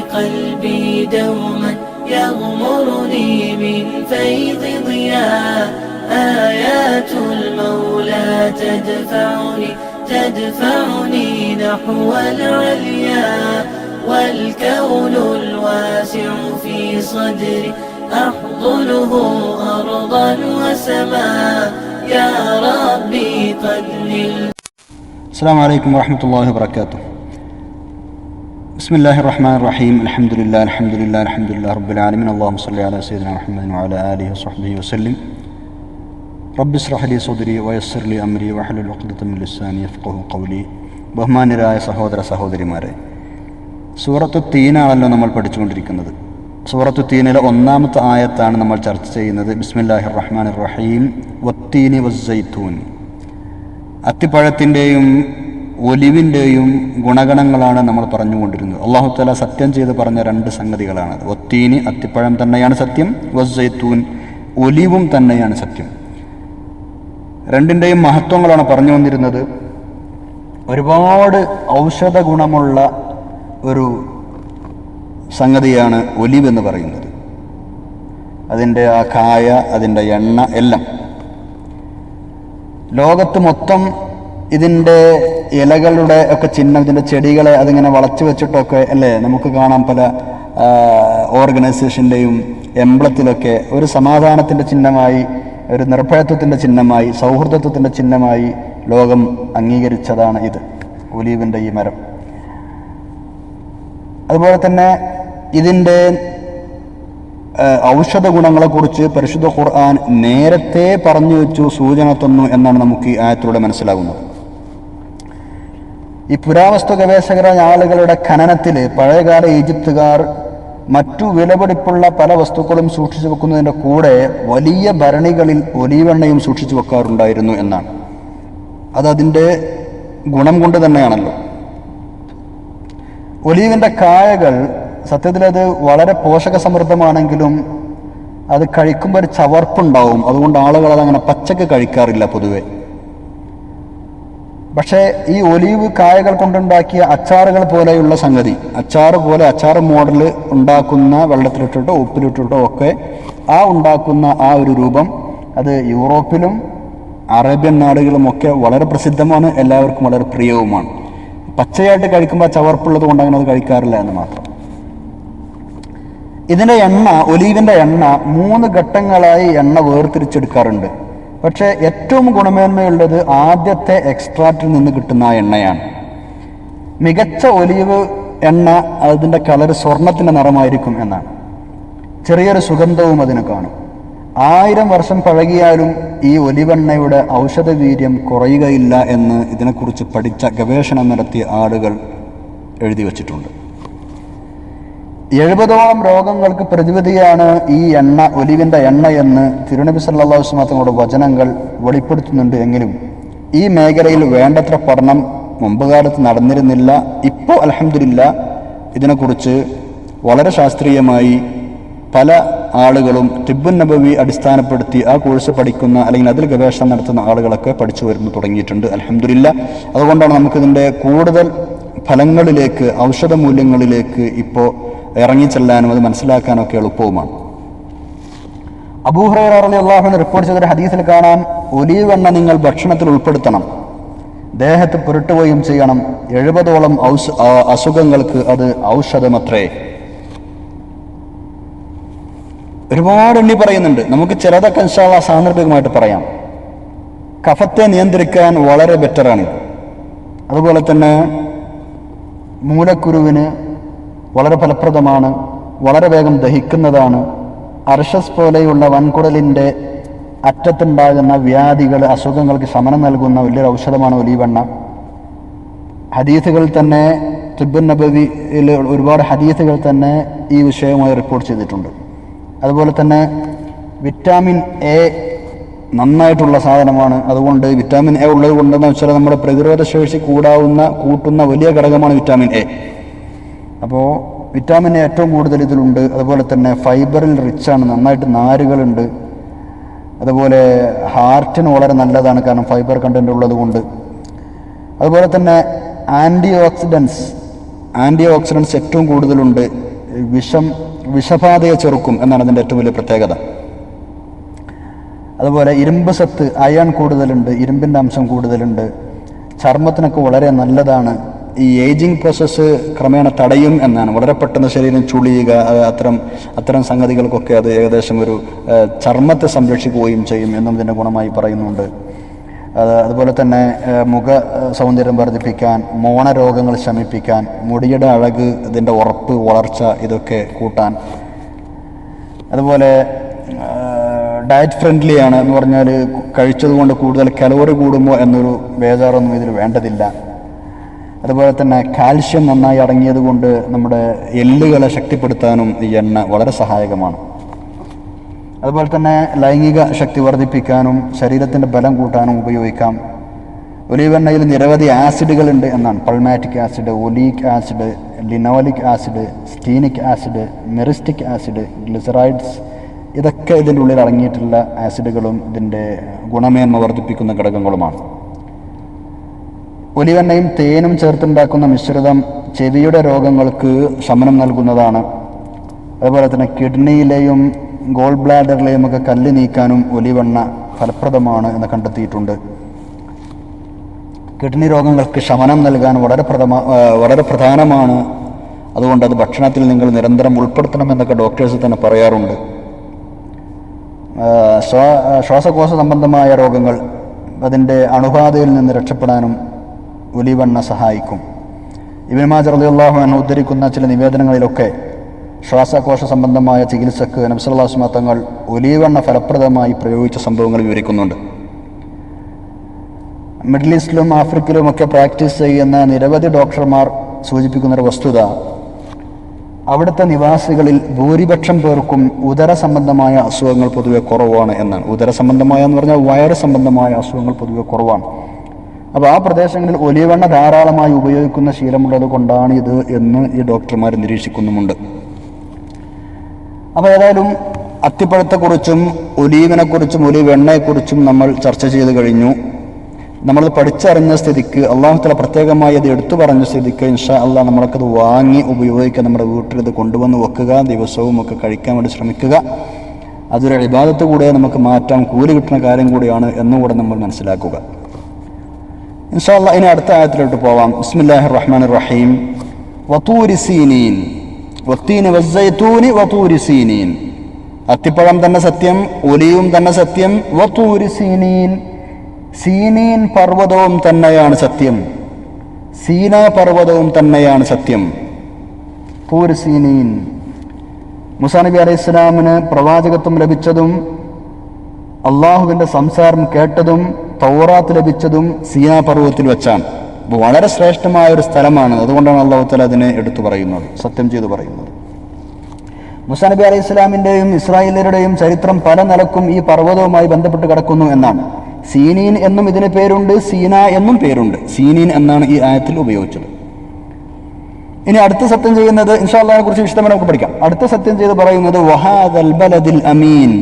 قلبي دوما يغمرني من فيض ضياء. آيات المولى تدفعني تدفعني نحو العليا. والكون الواسع في صدري أحضنه أرضا وسماء. يا ربي قد السلام عليكم ورحمة الله وبركاته. بسم الله الرحمن الرحيم الحمد لله الحمد لله الحمد لله رب العالمين اللهم صل على سيدنا محمد وعلى آله وصحبه وسلم رب اشرح لي صدري ويسر لي أمري واحلل عقدة من لساني يفقه قولي ബഹുമാന്യരായ സഹോദര സഹോദരിമാരെ സൂറത്തു തീനാണല്ലോ നമ്മൾ പഠിച്ചുകൊണ്ടിരിക്കുന്നത് സൂറത്തു തീനിലെ ഒന്നാമത്തെ ആയത്താണ് നമ്മൾ ചർച്ച ചെയ്യുന്നത് ബിസ്മില്ലാഹിർ റഹ്മാൻ റഹീം വത്തീനി വസ്സൈത്തൂൻ അത്തിപ്പഴത്തിൻ്റെയും ഒലിവിന്റെയും ഗുണഗണങ്ങളാണ് നമ്മൾ പറഞ്ഞുകൊണ്ടിരുന്നത്. അള്ളാഹു തല സത്യം ചെയ്ത് പറഞ്ഞ രണ്ട് സംഗതികളാണ് ഒത്തീനി അത്തിപ്പഴം തന്നെയാണ് സത്യം വസ്സൈത്തൂൻ ഒലിവും തന്നെയാണ് സത്യം. രണ്ടിന്റെയും മഹത്വങ്ങളാണ് പറഞ്ഞു വന്നിരുന്നത്. ഒരുപാട് ഔഷധ ഗുണമുള്ള ഒരു സംഗതിയാണ് ഒലിവ് എന്ന് പറയുന്നത്. അതിന്റെ ആ കായ അതിന്റെ എണ്ണ എല്ലാം. ലോകത്ത് മൊത്തം ഇതിന്റെ ഇലകളുടെ ഒക്കെ ചിഹ്നം ഇതിന്റെ ചെടികളെ അതിങ്ങനെ വളച്ചു വെച്ചിട്ടൊക്കെ അല്ലേ നമുക്ക് കാണാം പല ഓർഗനൈസേഷന്റെയും എംബ്ലത്തിലൊക്കെ ഒരു സമാധാനത്തിന്റെ ചിഹ്നമായി ഒരു നിർഭയത്വത്തിന്റെ ചിഹ്നമായി സൗഹൃദത്വത്തിന്റെ ചിഹ്നമായി ലോകം അംഗീകരിച്ചതാണ് ഇത് ഒലീവിന്റെ ഈ മരം. അതുപോലെ തന്നെ ഇതിന്റെ ഔഷധ ഗുണങ്ങളെക്കുറിച്ച് പരിശുദ്ധ ഖുർആൻ നേരത്തെ പറഞ്ഞു വെച്ചു സൂചന തന്നു എന്നാണ് നമുക്ക് ഈ ആയത്തിലൂടെ മനസ്സിലാകുന്നത്. ഈ പുരാവസ്തു ഗവേഷകരായ ആളുകളുടെ ഖനനത്തിൽ പഴയകാല ഈജിപ്തുകാർ മറ്റു വിലപിടിപ്പുള്ള പല വസ്തുക്കളും സൂക്ഷിച്ചു വെക്കുന്നതിന്റെ കൂടെ വലിയ ഭരണികളിൽ ഒലിവെണ്ണയും സൂക്ഷിച്ചു വെക്കാറുണ്ടായിരുന്നു എന്നാണ്. അതതിന്റെ ഗുണം കൊണ്ട് തന്നെയാണല്ലോ. ഒലീവിന്റെ കായകൾ സത്യത്തിൽ അത് വളരെ പോഷക സമൃദ്ധമാണെങ്കിലും അത് കഴിക്കുമ്പോൾ ഒരു ചവർപ്പുണ്ടാവും. അതുകൊണ്ട് ആളുകൾ അതങ്ങനെ പച്ചക്ക് കഴിക്കാറില്ല പൊതുവെ. പക്ഷേ ഈ ഒലീവ് കായകൾ കൊണ്ടുണ്ടാക്കിയ അച്ചാറുകൾ പോലെയുള്ള സംഗതി. അച്ചാറ് പോലെ അച്ചാർ മോഡൽ ഉണ്ടാക്കുന്ന വെള്ളത്തിലിട്ടിട്ടോ ഉപ്പിലിട്ടിട്ടോ ഒക്കെ ആ ഉണ്ടാക്കുന്ന ആ ഒരു രൂപം അത് യൂറോപ്പിലും അറേബ്യൻ നാടുകളുമൊക്കെ വളരെ പ്രസിദ്ധമാണ് എല്ലാവർക്കും വളരെ പ്രിയവുമാണ്. പച്ചയായിട്ട് കഴിക്കുമ്പോൾ ചവർപ്പുള്ളത് കൊണ്ട് അങ്ങനെ അത് കഴിക്കാറില്ല എന്ന് മാത്രം. ഇതിന്റെ എണ്ണ ഒലീവിന്റെ എണ്ണ മൂന്ന് ഘട്ടങ്ങളായി എണ്ണ വേർതിരിച്ചെടുക്കാറുണ്ട്. പക്ഷേ ഏറ്റവും ഗുണമേന്മയുള്ളത് ആദ്യത്തെ എക്സ്ട്രാക്റ്റിൽ നിന്ന് കിട്ടുന്ന എണ്ണയാണ്. മികച്ച ഒലിവ് എണ്ണ അതിന്റെ കളർ സ്വർണത്തിന്റെ നിറമായിരിക്കും എന്നാണ്. ചെറിയൊരു സുഗന്ധവും അതിന് കാണും. ആയിരം വർഷം പഴകിയാലും ഈ ഒലിവെണ്ണയുടെ ഔഷധവീര്യം കുറയുകയില്ല എന്ന് ഇതിനെക്കുറിച്ച് പഠിച്ച ഗവേഷണം നടത്തിയ ആളുകൾ എഴുതി വച്ചിട്ടുണ്ട്. എഴുപതോളം രോഗങ്ങൾക്ക് പ്രതിവിധിയാണ് ഈ എണ്ണ ഒലിവിന്റെ എണ്ണ എന്ന് തിരുനബി വസല്ലം തങ്ങളുടെ വചനങ്ങൾ വെളിപ്പെടുത്തുന്നുണ്ട് എങ്കിലും ഈ മേഖലയിൽ വേണ്ടത്ര പഠനം മുമ്പ് കാലത്ത് നടന്നിരുന്നില്ല. ഇപ്പോൾ അലഹമില്ല ഇതിനെക്കുറിച്ച് വളരെ ശാസ്ത്രീയമായി പല ആളുകളും തിബുൻ നബവി അടിസ്ഥാനപ്പെടുത്തി ആ കോഴ്സ് പഠിക്കുന്ന അല്ലെങ്കിൽ അതിൽ ഗവേഷണം നടത്തുന്ന ആളുകളൊക്കെ പഠിച്ചു വരുന്നു തുടങ്ങിയിട്ടുണ്ട്. അലഹമില്ല അതുകൊണ്ടാണ് നമുക്കിതിന്റെ കൂടുതൽ ഫലങ്ങളിലേക്ക് ഔഷധ മൂല്യങ്ങളിലേക്ക് ഇപ്പോൾ ഇറങ്ങിച്ചെല്ലാനും അത് മനസ്സിലാക്കാനും ഒക്കെ എളുപ്പവുമാണ് അബൂഹറ അള്ളാഹുവിന് റിപ്പോർട്ട് ചെയ്തൊരു ഹദീസിൽ കാണാം ഒലീവ് എണ്ണ നിങ്ങൾ ഭക്ഷണത്തിൽ ഉൾപ്പെടുത്തണം. ദേഹത്ത് പുരട്ടുകയും ചെയ്യണം. എഴുപതോളം ഔഷ അസുഖങ്ങൾക്ക് അത് ഔഷധമത്രേ. ഒരുപാട് എണ്ണി പറയുന്നുണ്ട്. നമുക്ക് ചിലതൊക്കെ ഇൻഷാള്ള സാന്ദർഭികമായിട്ട് പറയാം. കഫത്തെ നിയന്ത്രിക്കാൻ വളരെ ബെറ്ററാണ് അതുപോലെ തന്നെ മൂലക്കുരുവിന് വളരെ ഫലപ്രദമാണ് വളരെ വേഗം ദഹിക്കുന്നതാണ്. അർഷസ് പോലെയുള്ള വൻകുടലിന്റെ അറ്റത്തുണ്ടാകുന്ന വ്യാധികൾ അസുഖങ്ങൾക്ക് ശമനം നൽകുന്ന വലിയൊരു ഔഷധമാണ് ഒലിവെണ്ണ. ഹദീസുകൾ തന്നെ തിബുൻ നബവിയിൽ ഒരുപാട് ഹദീസുകൾ തന്നെ ഈ വിഷയവുമായി റിപ്പോർട്ട് ചെയ്തിട്ടുണ്ട്. അതുപോലെ തന്നെ വിറ്റാമിൻ എ നന്നായിട്ടുള്ള സാധനമാണ്. അതുകൊണ്ട് വിറ്റാമിൻ എ ഉള്ളത് കൊണ്ടെന്ന് വെച്ചാൽ നമ്മുടെ പ്രതിരോധ ശേഷി കൂടാവുന്ന കൂട്ടുന്ന വലിയ ഘടകമാണ് വിറ്റാമിൻ എ. അപ്പോൾ വിറ്റാമിൻ ഏറ്റവും കൂടുതൽ ഇതിലുണ്ട്. അതുപോലെ തന്നെ ഫൈബറിൽ റിച്ചാണ് നന്നായിട്ട് നാരുകളുണ്ട്. അതുപോലെ ഹാർട്ടിന് വളരെ നല്ലതാണ്. കാരണം ഫൈബർ കണ്ടന്റ് ഉള്ളത് കൊണ്ട്. അതുപോലെ തന്നെ ആന്റി ഓക്സിഡൻസ് ആന്റി ഓക്സിഡൻസ് ഏറ്റവും കൂടുതലുണ്ട്. വിഷം വിഷബാധയെ ചെറുക്കും എന്നാണ് അതിന്റെ ഏറ്റവും വലിയ പ്രത്യേകത. അതുപോലെ ഇരുമ്പ് സത്ത് അയൺ കൂടുതലുണ്ട്. ഇരുമ്പിന്റെ അംശം കൂടുതലുണ്ട്. ചർമ്മത്തിനൊക്കെ വളരെ നല്ലതാണ്. ഈ ഏജിങ് പ്രോസസ്സ് ക്രമേണ തടയും എന്നാണ്. വളരെ പെട്ടെന്ന് ശരീരം ചുളിയുക അത് അത്തരം അത്തരം സംഗതികൾക്കൊക്കെ അത് ഏകദേശം ഒരു ചർമ്മത്തെ സംരക്ഷിക്കുകയും ചെയ്യും എന്നും ഇതിന്റെ ഗുണമായി പറയുന്നുണ്ട്. അതുപോലെ തന്നെ മുഖ സൗന്ദര്യം വർദ്ധിപ്പിക്കാൻ മോണരോഗങ്ങൾ ശമിപ്പിക്കാൻ മുടിയുടെ അഴക് ഇതിന്റെ ഉറപ്പ് വളർച്ച ഇതൊക്കെ കൂട്ടാൻ. അതുപോലെ ഡയറ്റ് ഫ്രണ്ട്ലി ആണ് എന്ന് പറഞ്ഞാൽ കഴിച്ചതുകൊണ്ട് കൂടുതൽ കലോറി കൂടുമോ എന്നൊരു ബേജാറൊന്നും ഇതിൽ വേണ്ടതില്ല. അതുപോലെ തന്നെ കാൽഷ്യം നന്നായി അടങ്ങിയത് കൊണ്ട് നമ്മുടെ എല്ലുകളെ ശക്തിപ്പെടുത്താനും ഈ എണ്ണ വളരെ സഹായകമാണ്. അതുപോലെ തന്നെ ലൈംഗിക ശക്തി വർദ്ധിപ്പിക്കാനും ശരീരത്തിന്റെ ബലം കൂട്ടാനും ഉപയോഗിക്കാം. ഒലീവ് എണ്ണയിൽ നിരവധി ആസിഡുകളുണ്ട് എന്നാണ്. Palmitic acid oleic acid linoleic acid stearic acid myristic acid glycerides ഇതൊക്കെ ഇതിന്റെ ഉള്ളിൽ അടങ്ങിയിട്ടുള്ള ആസിഡുകളും ഇതിന്റെ ഗുണമേന്മ വർദ്ധിപ്പിക്കുന്ന ഘടകങ്ങളുമാണ്. ഒലിവെണ്ണയും തേനും ചേർത്തുണ്ടാക്കുന്ന മിശ്രിതം ചെവിയുടെ രോഗങ്ങൾക്ക് ശമനം നൽകുന്നതാണ്. അതുപോലെ തന്നെ കിഡ്നിയിലെയും ഗോൾ ബ്ലാഡറിലെയും ഒക്കെ കല്ല് നീക്കാനും ഒലിവെണ്ണ ഫലപ്രദമാണ് എന്ന് കണ്ടെത്തിയിട്ടുണ്ട്. കിഡ്നി രോഗങ്ങൾക്ക് ശമനം നൽകാൻ വളരെ പ്രഥമ വളരെ പ്രധാനമാണ്. അതുകൊണ്ട് അത് ഭക്ഷണത്തിൽ നിങ്ങൾ നിരന്തരം ഉൾപ്പെടുത്തണമെന്നൊക്കെ ഡോക്ടേഴ്സ് തന്നെ പറയാറുണ്ട്. ശ്വാസകോശ സംബന്ധമായ രോഗങ്ങൾ അതിന്റെ അണുബാധയിൽ നിന്ന് രക്ഷപ്പെടാനും ഒലിവെണ്ണ സഹായിക്കും. ഇബിൻമാജ് റളിയല്ലാഹു അൻഹു ഉദ്ധരിക്കുന്ന ചില നിവേദനങ്ങളിലൊക്കെ ശ്വാസകോശ സംബന്ധമായ ചികിത്സക്ക് നബ്സല്ലാസ്മ തങ്ങൾ ഒലിവെണ്ണ ഫലപ്രദമായി പ്രയോഗിച്ച സംഭവങ്ങൾ വിവരിക്കുന്നുണ്ട്. മിഡിൽ ഈസ്റ്റിലും ആഫ്രിക്കയിലും ഒക്കെ പ്രാക്ടീസ് ചെയ്യുന്ന നിരവധി ഡോക്ടർമാർ സൂചിപ്പിക്കുന്ന ഒരു വസ്തുത അവിടുത്തെ നിവാസികളിൽ ഭൂരിപക്ഷം പേർക്കും ഉദര സംബന്ധമായ അസുഖങ്ങൾ പൊതുവെ കുറവാണ് എന്നാണ്. ഉദര സംബന്ധമായ എന്ന് പറഞ്ഞാൽ വയറ് സംബന്ധമായ അസുഖങ്ങൾ പൊതുവെ കുറവാണ്. അപ്പോൾ ആ പ്രദേശങ്ങളിൽ ഒലിവെണ്ണ ധാരാളമായി ഉപയോഗിക്കുന്ന ശീലമുള്ളത് കൊണ്ടാണ് ഇത് എന്ന് ഈ ഡോക്ടർമാർ നിരീക്ഷിക്കുന്നുമുണ്ട്. അപ്പോൾ ഏതായാലും അത്തിപ്പഴത്തെക്കുറിച്ചും ഒലീവിനെക്കുറിച്ചും ഒലിവെണ്ണയെക്കുറിച്ചും നമ്മൾ ചർച്ച ചെയ്ത് കഴിഞ്ഞു. നമ്മൾ പഠിച്ചറിഞ്ഞ സ്ഥിതിക്ക് അള്ളാഹുത്തല പ്രത്യേകമായി അത് എടുത്തു പറഞ്ഞ സ്ഥിതിക്ക് ഇൻഷാ അല്ല നമ്മൾക്കത് വാങ്ങി ഉപയോഗിക്കുക നമ്മുടെ വീട്ടിൽ ഇത് കൊണ്ടുവന്ന് വെക്കുക ദിവസവും ഒക്കെ കഴിക്കാൻ വേണ്ടി ശ്രമിക്കുക. അതൊരു ഇബാദത്ത് കൂടെ നമുക്ക് മാറ്റാം കൂലി കിട്ടുന്ന കാര്യം കൂടിയാണ് എന്നുകൂടെ നമ്മൾ മനസ്സിലാക്കുക. ഇൻഷാ അള്ളാഹ് ഇനി അടുത്ത ആയത്തിലോട്ട് പോവാം. ബിസ്മില്ലാഹിർ റഹ്മാൻ റഹീം വതൂരി സീനീൻ. വത്തീന് വസ്സൈത്തൂനി വതൂരി സീനീൻ. അത്തിപ്പഴം തന്നെ സത്യം ഒലിയും തന്നെ സത്യം വതൂരി സീനീൻ. പർവതവും തന്നെയാണ് സത്യം. സീന പർവതവും തന്നെയാണ് സത്യം. പൂർ സീനീൻ. മുസാ നബി അലൈഹി ഇസ്ലാമിന് പ്രവാചകത്വം ലഭിച്ചതും അള്ളാഹുവിന്റെ സംസാരം കേട്ടതും തൗറാത്ത് ലഭിച്ചതും സിയാ പർവതത്തിൽ വെച്ചാണ്. അപ്പോൾ വളരെ ശ്രേഷ്ഠമായ ഒരു സ്ഥലമാണ്. അതുകൊണ്ടാണ് അള്ളാഹു തല അതിനെ എടുത്തു പറയുന്നത് സത്യം ചെയ്തു പറയുന്നത്. മുസാ നബി അലൈഹി ഇസ്ലാമിന്റെയും ഇസ്രായേലരുടെയും ചരിത്രം പല നിലക്കും ഈ പർവതവുമായി ബന്ധപ്പെട്ട് കിടക്കുന്നു എന്നാണ്. സീനീൻ എന്നും ഇതിന് പേരുണ്ട് സീന എന്നും പേരുണ്ട്. സീനീൻ എന്നാണ് ഈ ആയത്തിൽ ഉപയോഗിച്ചത്. ഇനി അടുത്ത സത്യം ചെയ്യുന്നത് ഇൻഷാല്ലാഹിനെ കുറിച്ച് വിശദമായി നമുക്ക് പഠിക്കാം. അടുത്ത സത്യം ചെയ്ത് പറയുന്നത് വഹാദൽ ബലദിൽ അമീൻ.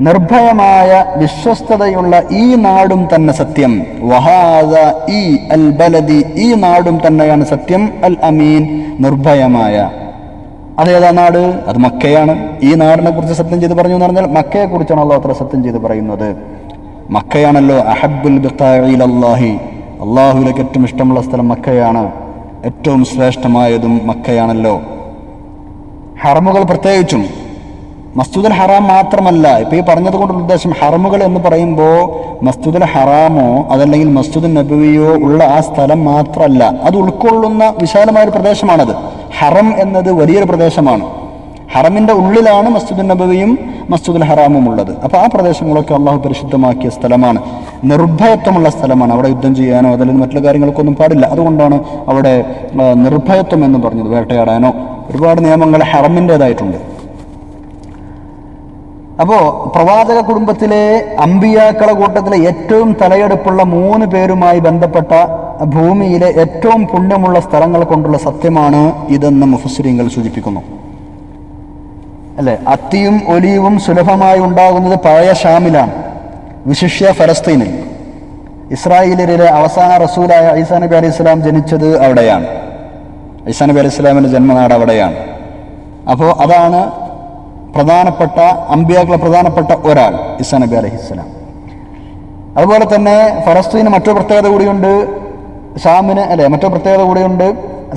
നിർഭയമായ വിശ്വസ്തതയുള്ള ഈ നാടും തന്നെ സത്യം. വഹാദ ഈ അൽ ബലദി ഈ നാടും തന്നെയാണ് സത്യം. അൽ അമീൻ നിർഭയമായ. അതേതാ നാട്? അത് മക്കയാണ്. ഈ നാടിനെ കുറിച്ച് സത്യം ചെയ്ത് പറഞ്ഞു എന്ന് പറഞ്ഞാൽ മക്കയെ കുറിച്ചാണ് അള്ളാഹു അത്ര സത്യം ചെയ്ത് പറയുന്നത്. മക്കയാണല്ലോ അഹബുൽ അള്ളാഹി അള്ളാഹുലേക്ക് ഏറ്റവും ഇഷ്ടമുള്ള സ്ഥലം മക്കയാണ്. ഏറ്റവും ശ്രേഷ്ഠമായതും മക്കയാണല്ലോ. ഹറമുകൾ പ്രത്യേകിച്ചും. മസ്ജിദുൽ ഹറാം മാത്രമല്ല ഇപ്പൊ ഈ പറഞ്ഞത് കൊണ്ടുള്ള ഉദ്ദേശം ഹറമുകൾ എന്ന് പറയുമ്പോൾ മസ്ജിദുൽ ഹറാമോ അതല്ലെങ്കിൽ മസ്ജിദുൽ നബവിയോ ഉള്ള ആ സ്ഥലം മാത്രമല്ല അത് ഉൾക്കൊള്ളുന്ന വിശാലമായ ഒരു പ്രദേശമാണത്. ഹറം എന്നത് വലിയൊരു പ്രദേശമാണ്. ഹറമിന്റെ ഉള്ളിലാണ് മസ്ജിദുൽ നബവിയും മസ്ജിദുൽ ഹറാമും ഉള്ളത്. അപ്പോൾ ആ പ്രദേശങ്ങളൊക്കെ അള്ളാഹു പരിശുദ്ധമാക്കിയ സ്ഥലമാണ്. നിർഭയത്വമുള്ള സ്ഥലമാണ്. അവിടെ യുദ്ധം ചെയ്യാനോ അതല്ലെങ്കിൽ മറ്റുള്ള കാര്യങ്ങൾക്കൊന്നും പാടില്ല. അതുകൊണ്ടാണ് അവിടെ നിർഭയത്വം എന്ന് പറഞ്ഞത് വേട്ടയാടാനോ. ഒരുപാട് നിയമങ്ങൾ ഹറമിന്റെതായിട്ടുണ്ട് അപ്പോ പ്രവാചക കുടുംബത്തിലെ അമ്പിയാക്കള കൂട്ടത്തിലെ ഏറ്റവും തലയെടുപ്പുള്ള മൂന്ന് പേരുമായി ബന്ധപ്പെട്ട ഭൂമിയിലെ ഏറ്റവും പുണ്യമുള്ള സ്ഥലങ്ങൾ കൊണ്ടുള്ള സത്യമാണ് ഇതെന്ന് മുഫസ്സിരിങ്ങൾ സൂചിപ്പിക്കുന്നു. അല്ലെ? അത്തിയും ഒലിയും സുലഭമായി ഉണ്ടാകുന്നത് പഴയ ഷാമിലാണ്. വിശിഷ്യ ഫലസ്തീനിൽ. ഇസ്രായേലിലെ അവസാന റസൂലായ ഐസാ നബി അലൈഹി സ്വലാം ജനിച്ചത് അവിടെയാണ്. ഐസാ നബി അലൈഹി ഇസ്ലാമിന്റെ ജന്മനാട് അവിടെയാണ്. അപ്പോൾ അതാണ് പ്രധാനപ്പെട്ട അമ്പിയാക്കളെ പ്രധാനപ്പെട്ട ഒരാൾ ഇസാ നബി അലഹിസ്സലാം അതുപോലെ തന്നെ ഫലസ്തീന് മറ്റൊരു പ്രത്യേകത കൂടിയുണ്ട് ഷാമിന് അല്ലെ മറ്റൊരു പ്രത്യേകത കൂടിയുണ്ട്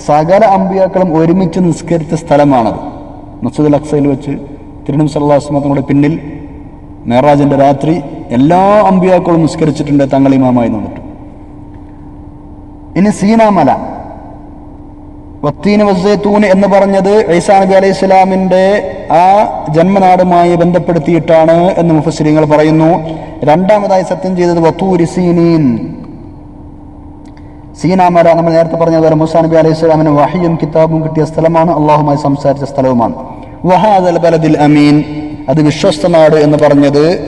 സകല അമ്പിയാക്കളും ഒരുമിച്ച് നിസ്കരിച്ച സ്ഥലമാണത്. മസൂദ് അക്സയിൽ വെച്ച് തിരുനം സല്ലാസ്മത്തിനോട് പിന്നിൽ മേറാജിന്റെ രാത്രി എല്ലാ അമ്പിയാക്കളും നിസ്കരിച്ചിട്ടുണ്ട് തങ്ങൾ ഇമാമായി നിന്നിട്ട്. ഇനി സീനാമല. വത്തീന് വസ്സേത്തൂൻ എന്ന് പറഞ്ഞത് ഐസാ നബി അലൈഹി സ്വലാമിന്റെ ആ ജന്മനാടുമായി ബന്ധപ്പെടുത്തിയിട്ടാണ് എന്ന് മുഫസ്ലിങ്ങൾ പറയുന്നു. രണ്ടാമതായി സത്യം ചെയ്തത് വത്തൂരി സീനീൻ. സീനാമര നമ്മൾ നേരത്തെ പറഞ്ഞതുപോലെ മുസാ നബി അലൈഹി സ്വലാമിന് വഹിയും കിതാബും കിട്ടിയ സ്ഥലമാണ്. അള്ളാഹുമായി സംസാരിച്ച സ്ഥലവുമാണ്. വഹാദൽ ബലദിൽ അമീൻ. അത് വിശ്വസ്ത നാട് എന്ന് പറഞ്ഞത്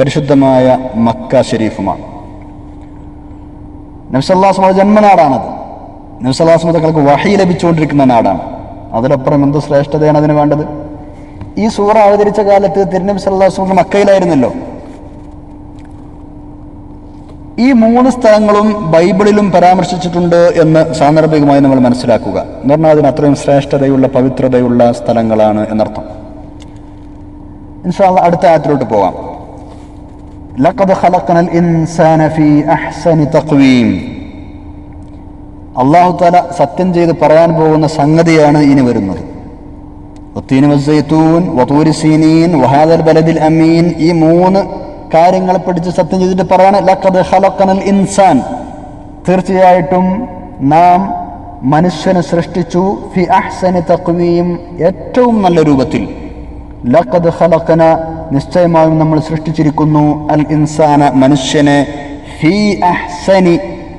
പരിശുദ്ധമായ മക്ക ഷെരീഫുമാണ്. നബ്സല്ലാസ്മയുടെ ജന്മനാടാണത്. നബ്സല്ലാസ്മ തങ്ങൾക്ക് വഹി ലഭിച്ചുകൊണ്ടിരിക്കുന്ന നാടാണ്. അതിലപ്പുറം എന്ത് ശ്രേഷ്ഠതയാണ് അതിന് വേണ്ടത്? ഈ സൂറ അവതരിച്ച കാലത്ത് തിരുനബി സല്ലാസ്മ മക്കയിലായിരുന്നല്ലോ. ഈ മൂന്ന് സ്ഥലങ്ങളും ബൈബിളിലും പരാമർശിച്ചിട്ടുണ്ട് എന്ന് സാന്ദർഭികമായി നമ്മൾ മനസ്സിലാക്കുക. എന്ന് പറഞ്ഞാൽ അതിന് അത്രയും ശ്രേഷ്ഠതയുള്ള പവിത്രതയുള്ള സ്ഥലങ്ങളാണ് എന്നർത്ഥം. ഇൻഷാല്ല അടുത്ത ആയത്തിലോട്ട് പോവാം ലഖദ് ഖലഖനൽ ഇൻസാന ഫീ അഹ്സനി തഖ്വീം അള്ളാഹു തല സത്യം ചെയ്ത് പറയാൻ പോകുന്ന സംഗതിയാണ് ഇനി വരുന്നത്. ബലദിൽ അമീൻ ഈ മൂന്ന് കാര്യങ്ങളെ പിടിച്ച് സത്യം ചെയ്തിട്ട് പറയാണ് ഇൻസാൻ. തീർച്ചയായിട്ടും നാം മനുഷ്യനെ സൃഷ്ടിച്ചു ഫി അഹ്സനി തഖ്വീം ഏറ്റവും നല്ല രൂപത്തിൽ. ലഖദ് ഖലഖന നിശ്ചയമായും നമ്മൾ സൃഷ്ടിച്ചിരിക്കുന്നു അൽ ഇൻസാന മനുഷ്യനെ ഫി അഹ്സനി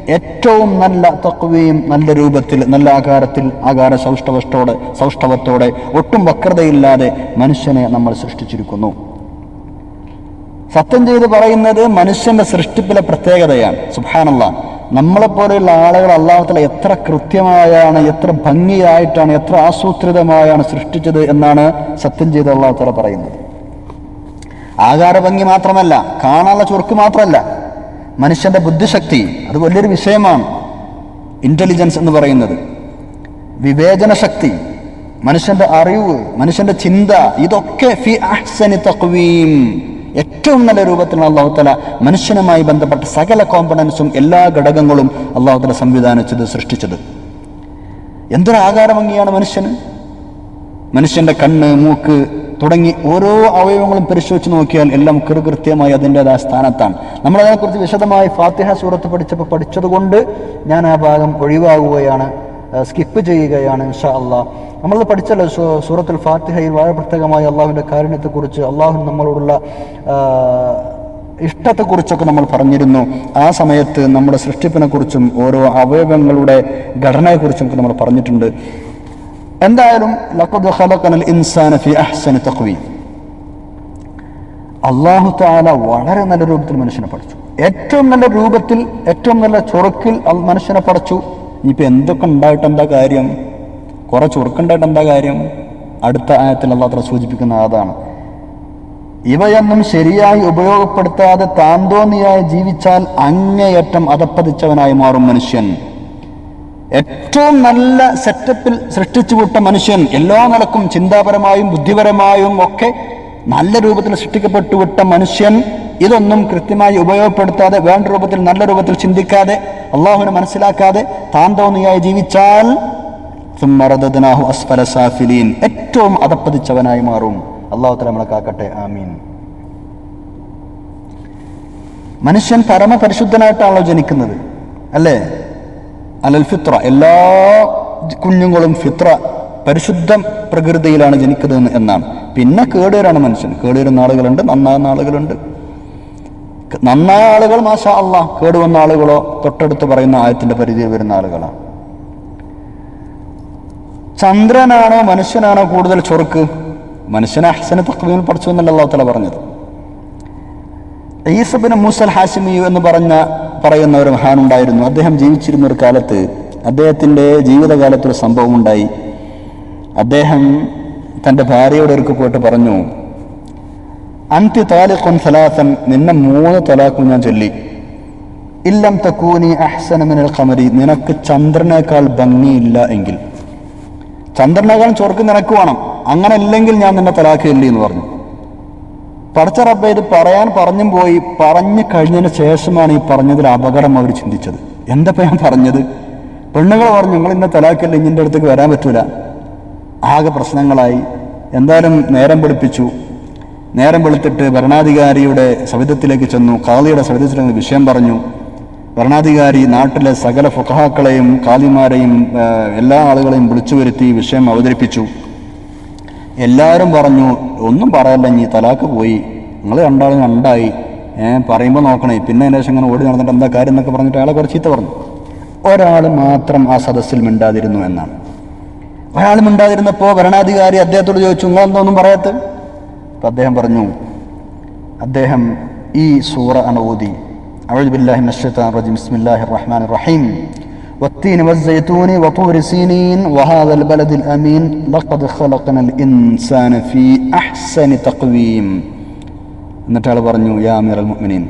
ഏറ്റവും നല്ല തക്വയും നല്ല രൂപത്തിൽ നല്ല ആകാരത്തിൽ ആകാര സൗഷ്ഠവഷ്ടോടെ സൗഷ്ടവത്തോടെ ഒട്ടും വക്രതയില്ലാതെ മനുഷ്യനെ നമ്മൾ സൃഷ്ടിച്ചിരിക്കുന്നു. സത്യം ചെയ്ത് പറയുന്നത് മനുഷ്യന്റെ സൃഷ്ടിപ്പിലെ പ്രത്യേകതയാണ്. സുഭാനുള്ള നമ്മളെപ്പോലെയുള്ള ആളുകൾ അള്ളാഹത്തിൽ എത്ര കൃത്യമായാണ് എത്ര ഭംഗിയായിട്ടാണ് എത്ര ആസൂത്രിതമായാണ് സൃഷ്ടിച്ചത് എന്നാണ് സത്യം ചെയ്ത് അള്ളാഹത്തല പറയുന്നത്. ആകാര ഭംഗി മാത്രമല്ല കാണാനുള്ള ചുർക്ക് മാത്രമല്ല മനുഷ്യന്റെ ബുദ്ധിശക്തി അത് വലിയൊരു വിഷയമാണ്. ഇന്റലിജൻസ് എന്ന് പറയുന്നത്. വിവേചന ശക്തി മനുഷ്യന്റെ അറിവ് മനുഷ്യന്റെ ചിന്ത ഇതൊക്കെ ഫി അഹ്സനി തഖ്വീം ഏറ്റവും നല്ല രൂപത്തിലാണ് അള്ളാഹുത്തല മനുഷ്യനുമായി ബന്ധപ്പെട്ട സകല കോമ്പണൻസും എല്ലാ ഘടകങ്ങളും അള്ളാഹുത്തല സംവിധാനിച്ചത് സൃഷ്ടിച്ചത്. എന്തൊരു ആകാരഭംഗിയാണ് മനുഷ്യന്? മനുഷ്യന്റെ കണ്ണ് മൂക്ക് തുടങ്ങി ഓരോ അവയവങ്ങളും പരിശോധിച്ച് നോക്കിയാൽ എല്ലാം കൃത്യമായി അതിന്റെതായ സ്ഥാനത്താണ്. നമ്മൾ അതിനെക്കുറിച്ച് വിശദമായി ഫാത്തിഹ സൂറത്ത് പഠിച്ചപ്പോൾ പഠിച്ചതുകൊണ്ട് ഞാൻ ആ ഭാഗം ഒഴിവാകുകയാണ് സ്കിപ്പ് ചെയ്യുകയാണ് ഇൻഷാ അള്ളാഹ് നമ്മൾ പഠിച്ചല്ലോ സൂറത്തുൽ ഫാത്തിഹയിൽ വളരെ പ്രത്യേകമായി അള്ളാഹുവിന്റെ കാരുണ്യത്തെക്കുറിച്ച് അള്ളാഹു നമ്മളോടുള്ള ഇഷ്ടത്തെക്കുറിച്ചൊക്കെ നമ്മൾ പറഞ്ഞിരുന്നു. ആ സമയത്ത് നമ്മുടെ സൃഷ്ടിപ്പിനെക്കുറിച്ചും ഓരോ അവയവങ്ങളുടെ ഘടനയെക്കുറിച്ചും ഒക്കെ നമ്മൾ പറഞ്ഞിട്ടുണ്ട്. എന്തായാലും ലഖദ് ഖലഖനൽ ഇൻസാന ഫി അഹ്സനി തഖ്വീം. അള്ളാഹു താല വളരെ നല്ല രൂപത്തിൽ മനുഷ്യനെ പഠിച്ചു. ഏറ്റവും നല്ല രൂപത്തിൽ ഏറ്റവും നല്ല ചുറുക്കിൽ മനുഷ്യനെ പഠിച്ചു. ഇനിയിപ്പോൾ എന്തൊക്കെ ഉണ്ടായിട്ട് എന്താ കാര്യം? കുറെ ചൊറുക്കുണ്ടായിട്ട് എന്താ കാര്യം? അടുത്ത ആയത്തിൽ അള്ളാഹത്ര സൂചിപ്പിക്കുന്ന അതാണ്. ഇവയൊന്നും ശരിയായി ഉപയോഗപ്പെടുത്താതെ താന്തോന്നിയായി ജീവിച്ചാൽ അങ്ങേയറ്റം അതപ്പതിച്ചവനായി മാറും മനുഷ്യൻ. ഏറ്റവും നല്ല സെറ്റപ്പിൽ സൃഷ്ടിച്ചുവിട്ട മനുഷ്യൻ എല്ലാ നിലക്കും ചിന്താപരമായും ബുദ്ധിപരമായും ഒക്കെ നല്ല രൂപത്തിൽ സൃഷ്ടിക്കപ്പെട്ടു വിട്ട മനുഷ്യൻ ഇതൊന്നും കൃത്യമായി ഉപയോഗപ്പെടുത്താതെ വേണ്ട രൂപത്തിൽ നല്ല രൂപത്തിൽ ചിന്തിക്കാതെ അള്ളാഹുവിനെ മനസ്സിലാക്കാതെ താൻ തോന്നിയായി ജീവിച്ചാൽ ഏറ്റവും അതപ്പതിച്ചവനായി മാറും. അള്ളാഹു തല നമ്മളെ കാക്കട്ടെ. ആമീൻ. മനുഷ്യൻ പരമപരിശുദ്ധനായിട്ടാണല്ലോ ജനിക്കുന്നത്. അല്ലേ? അലൽ ഫിത്ര. എല്ലാ കുഞ്ഞുങ്ങളും ഫിത്ര പരിശുദ്ധം പ്രകൃതിയിലാണ് ജനിക്കുന്നത് എന്നാണ്. പിന്നെ കേടുവരാണ് മനുഷ്യൻ. കേടുവരുന്ന ആളുകളുണ്ട് നന്നാകുന്ന ആളുകളുണ്ട്. നന്നായ ആളുകൾ മാഷാ അല്ല കേടുവന്ന ആളുകളോ തൊട്ടടുത്ത് പറയുന്ന ആയത്തിന്റെ പരിധിയിൽ വരുന്ന ആളുകളാണ്. ചന്ദ്രനാണോ മനുഷ്യനാണോ കൂടുതൽ ചൊറുക്ക്? മനുഷ്യനെ അഹ്സന തക്വീൽ പഠിച്ചു എന്നല്ല അള്ളാഹു തല പറഞ്ഞത്. ഈസബിന് മൂസൽ ഹാഷിമി എന്ന് പറഞ്ഞ പറയുന്ന ഒരു മഹാനുണ്ടായിരുന്നു. അദ്ദേഹം ജീവിച്ചിരുന്ന ഒരു കാലത്ത് അദ്ദേഹത്തിന്റെ സംഭവം ഉണ്ടായി അദ്ദേഹം തന്റെ ഭാര്യയോട് ഒരുക്ക് പോയിട്ട് പറഞ്ഞു അന്തി താലിഖുൻ സലാസൻ നിന്നെ മൂന്ന് തലാഖും ഞാൻ ചൊല്ലി. ഇല്ലം തക്കൂനി അഹ്സനമിനൽ കമരി നിനക്ക് ചന്ദ്രനേക്കാൾ ഭംഗിയില്ല എങ്കിൽ. ചന്ദ്രനേക്കാൾ ചൊർക്ക് നിനക്ക് വേണം. അങ്ങനെ അല്ലെങ്കിൽ ഞാൻ നിന്നെ തലാഖില്ലേ എന്ന് പറഞ്ഞു. പടച്ച റബ്ബെ ഇത് പറയാൻ പറഞ്ഞും പോയി പറഞ്ഞു കഴിഞ്ഞതിന് ശേഷമാണ് ഈ പറഞ്ഞതിൽ അപകടം അവർ ചിന്തിച്ചത്. എന്താ ഞാൻ പറഞ്ഞത്? പെണ്ണുങ്ങൾ പറഞ്ഞു നിങ്ങൾ ഇന്ന തലാക്കല്ല ഇഞ്ഞിന്റെ അടുത്തേക്ക് വരാൻ പറ്റൂല. ആകെ പ്രശ്നങ്ങളായി. എന്തായാലും നേരം പിടിപ്പിച്ചു നേരം വെളുത്തിട്ട് ഭരണാധികാരിയുടെ സവിധത്തിലേക്ക് ചെന്നു. കാളിയുടെ സവിധത്തിലേക്ക് വിഷയം പറഞ്ഞു. ഭരണാധികാരി നാട്ടിലെ സകല ഫുഖാക്കളെയും കാളിമാരെയും എല്ലാ ആളുകളെയും വിളിച്ചു വരുത്തി വിഷയം അവതരിപ്പിച്ചു. എല്ലാവരും പറഞ്ഞു ഒന്നും പറയല്ല നീ തലാക്ക് പോയി. നിങ്ങൾ രണ്ടാളും രണ്ടായി. ഏഹ് പറയുമ്പോൾ നോക്കണേ പിന്നെ അതിന് ശേഷം ഇങ്ങനെ ഓടി നടന്നിട്ട് എന്താ കാര്യം എന്നൊക്കെ പറഞ്ഞിട്ട് അയാളെ കുറച്ച് ഇത്ത പറഞ്ഞു. ഒരാൾ മാത്രം ആ സദസ്സിൽ മിണ്ടാതിരുന്നു എന്നാണ്. ഒരാൾ മിണ്ടാതിരുന്നപ്പോൾ ഭരണാധികാരി അദ്ദേഹത്തോട് ചോദിച്ചു നിങ്ങളെന്താ ഒന്നും പറയാത്ത? അപ്പം അദ്ദേഹം പറഞ്ഞു അദ്ദേഹം ഈ സൂറ അനവോദി അവഴുബില്ലാഹി നഷ്താൻ റജീം ബിസ്മില്ലാഹി റഹ്മാൻ റഹീം بسم الله الرحمن الرحيم والتين والزيتون وطور سينين وهذا البلد الأمين لقد خلقنا الإنسان في أحسن تقويم എന്നിട്ട് അയാൾ പറഞ്ഞു യാ അമീർ അൽ മുഅ്മിനീൻ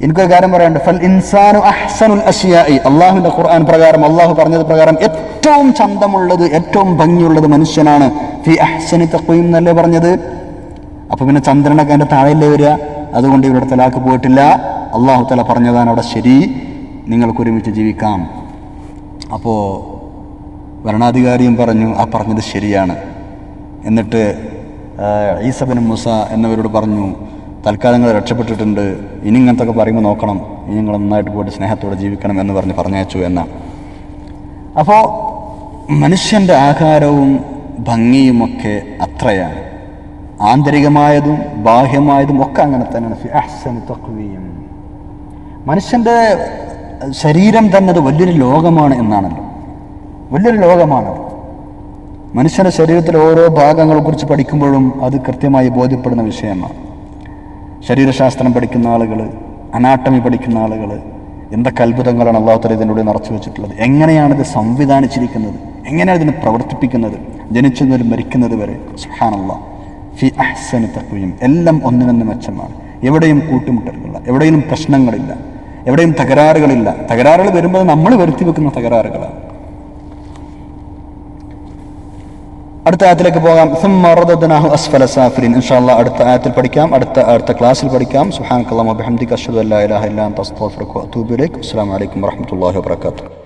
എനിക്കൊരു കാര്യം പറയാനുണ്ട് ഫൽ ഇൻസാനു അഹ്സനുൽ അഷിയായി അള്ളാഹുവിന്റെ ഖുർആൻ പ്രകാരം അള്ളാഹു പറഞ്ഞത് പ്രകാരം ഏറ്റവും ചന്തമുള്ളത് ഏറ്റവും ഭംഗിയുള്ളത് മനുഷ്യനാണ് ഫി അഹ്സനി തഖ്വീം എന്നല്ലേ പറഞ്ഞത് അപ്പൊ പിന്നെ ചന്ദ്രനൊക്കെ അതിന്റെ താഴെയല്ലേ വരിക അതുകൊണ്ട് ഇവിടെ തലാക്ക് പോയിട്ടില്ല അള്ളാഹു തല പറഞ്ഞതാണ് അവിടെ ശരി നിങ്ങൾക്ക് ഒരുമിച്ച് ജീവിക്കാം. അപ്പോൾ ഭരണാധികാരിയും പറഞ്ഞു ആ പറഞ്ഞത് ശരിയാണ്. എന്നിട്ട് ഈസബനും മുസ എന്നവരോട് പറഞ്ഞു തൽക്കാലം നിങ്ങൾ രക്ഷപ്പെട്ടിട്ടുണ്ട്. ഇനി ഇങ്ങനത്തൊക്കെ പറയുമ്പോൾ നോക്കണം. ഇനി നിങ്ങൾ നന്നായിട്ട് പോയിട്ട് സ്നേഹത്തോടെ ജീവിക്കണം എന്ന് പറഞ്ഞ് പറഞ്ഞയച്ചു എന്ന. അപ്പോൾ മനുഷ്യന്റെ ആഹാരവും ഭംഗിയുമൊക്കെ അത്രയാണ്. ആന്തരികമായതും ബാഹ്യമായതും ഒക്കെ അങ്ങനെ തന്നെയാണ്. മനുഷ്യന്റെ ശരീരം തന്നെ അത് വലിയൊരു ലോകമാണ് എന്നാണല്ലോ. വലിയൊരു ലോകമാണ് മനുഷ്യന്റെ ശരീരത്തിലെ ഓരോ ഭാഗങ്ങളെ കുറിച്ച് പഠിക്കുമ്പോഴും അത് കൃത്യമായി ബോധ്യപ്പെടുന്ന വിഷയമാണ്. ശരീരശാസ്ത്രം പഠിക്കുന്ന ആളുകൾ അനാട്ടമി പഠിക്കുന്ന ആളുകൾ എന്തൊക്കെ അത്ഭുതങ്ങളാണ് അള്ളാഹുത്തല ഇതിന്റെ ഉള്ളിൽ നിറച്ചു വെച്ചിട്ടുള്ളത്? എങ്ങനെയാണ് ഇത് സംവിധാനിച്ചിരിക്കുന്നത്? എങ്ങനെയാണ് ഇതിനെ പ്രവർത്തിപ്പിക്കുന്നത്? ജനിച്ചു മരിക്കുന്നത് വരെ സുഹാനുള്ള ഫി അഹ്സനി തക്കുയും എല്ലാം ഒന്നിനൊന്ന് മെച്ചമാണ്. എവിടെയും കൂട്ടിമുട്ടലുകളില്ല. എവിടെയും പ്രശ്നങ്ങളില്ല. എവിടെയും തകരാറുകളില്ല. തകരാറുകൾ വരുമ്പോൾ നമ്മൾ വരുത്തി വെക്കുന്ന തകരാറുകളാണ്. അടുത്ത ആയത്തിലേക്ക് പോകാം. സുമ്മറദനാഹു അസ്ഫല സാഫിലിൻ ഇൻഷാല്ല അടുത്ത ആയത്തിൽ പഠിക്കാം. അടുത്ത അടുത്ത ക്ലാസ്സിൽ പഠിക്കാം. സുഹാൻ കലാം അബഹമ്മദ് അഷദ് അല്ലാ ഇലാഹ ഇല്ലാൻ തസ്തഫർക്കു അസ്സാം വലൈക്കും വറഹമത്തല്ലാഹി വാത്തു